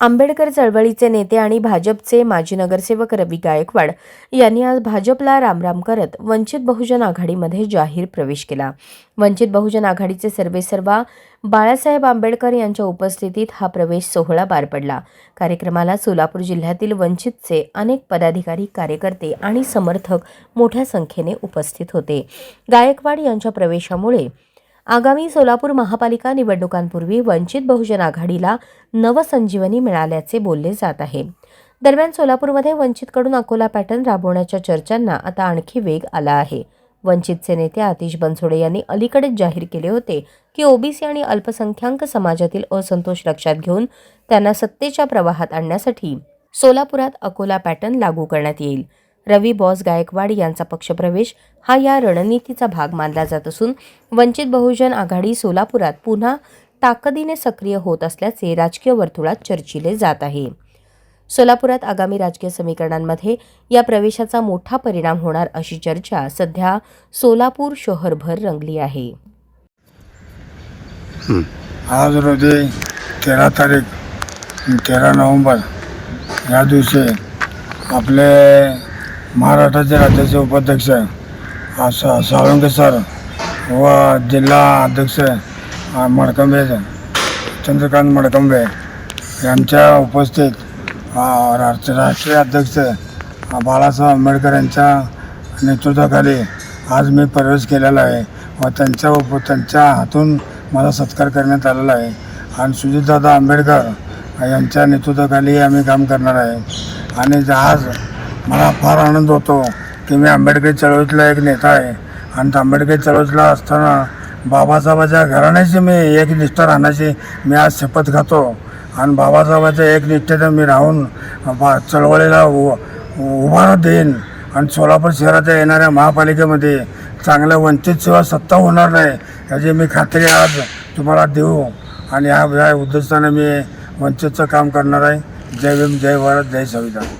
आंबेडकर चळवळीचे नेते आणि भाजपचे माजी नगरसेवक रवी गायकवाड यांनी आज भाजपला रामराम करत वंचित बहुजन आघाडीमध्ये जाहीर प्रवेश केला. वंचित बहुजन आघाडीचे सर्वेसर्वा बाळासाहेब आंबेडकर यांच्या उपस्थितीत हा प्रवेश सोहळा पार पडला. कार्यक्रमाला सोलापूर जिल्ह्यातील वंचितचे अनेक पदाधिकारी कार्यकर्ते आणि समर्थक मोठ्या संख्येने उपस्थित होते. गायकवाड यांच्या प्रवेशामुळे आगामी सोलापूर महापालिका निवडणुकांपूर्वी वंचित बहुजन आघाडीला नवसंजीवनी मिळाल्याचे बोलले जात आहे. दरम्यान सोलापूरमध्ये वंचितकडून अकोला पॅटर्न राबवण्याच्या चर्चांना आता आणखी वेग आला आहे. वंचितचे नेते आतिश बनसोडे यांनी अलीकडेच जाहीर केले होते की ओबीसी आणि अल्पसंख्याक समाजातील असंतोष लक्षात घेऊन त्यांना सत्तेच्या प्रवाहात आणण्यासाठी सोलापुरात अकोला पॅटर्न लागू करण्यात येईल. रवी बॉस गायकवाड यांचा पक्षप्रवेश हा या रणनीतीचा भाग मानला जात असून वंचित बहुजन आघाडी सोलापुरात पुन्हा ताकदीने सक्रिय होत असल्याचे राजकीय वर्तुळात चर्चिले जात आहे. सोलापुरात आगामी राजकीय समीकरणांमध्ये या प्रवेशाचा मोठा परिणाम होणार अशी चर्चा सध्या सोलापूर शहरभर रंगली आहे. आज रोजी तेरा तारीख तेरा नोव्हेंबर या दिवशी आपले महाराष्ट्राचे राज्याचे उपाध्यक्ष असं साळुंके सर व जिल्हा अध्यक्ष मडकंबे चंद्रकांत मडकंबे यांच्या उपस्थित राष्ट्र राष्ट्रीय अध्यक्ष बाळासाहेब आंबेडकर यांच्या नेतृत्वाखाली आज मी प्रवेश केलेला आहे व त्यांच्या उप त्यांच्या हातून मला सत्कार करण्यात आलेला आहे. आणि सुजितदादा आंबेडकर यांच्या नेतृत्वाखाली आम्ही काम करणार आहे. आणि आज मला फार आनंद होतो की मी आंबेडकर चळवळीतला एक नेता आहे. आणि आंबेडकर चळवळीतला असताना बाबासाहेबाच्या घराण्याची मी एक निष्ठा राहण्याची मी आज शपथ खातो आणि बाबासाहेबाच्या एक निष्ठेनं मी राहून बा चळवळीला उ उभारा देईन. आणि सोलापूर शहराच्या येणाऱ्या महापालिकेमध्ये चांगल्या वंचित सेवा सत्ता होणार नाही याची मी खात्री आज तुम्हाला देऊ. आणि ह्या या उद्देशाने मी वंचितचं काम करणार आहे. जय भीम जय भारत जय संविधान.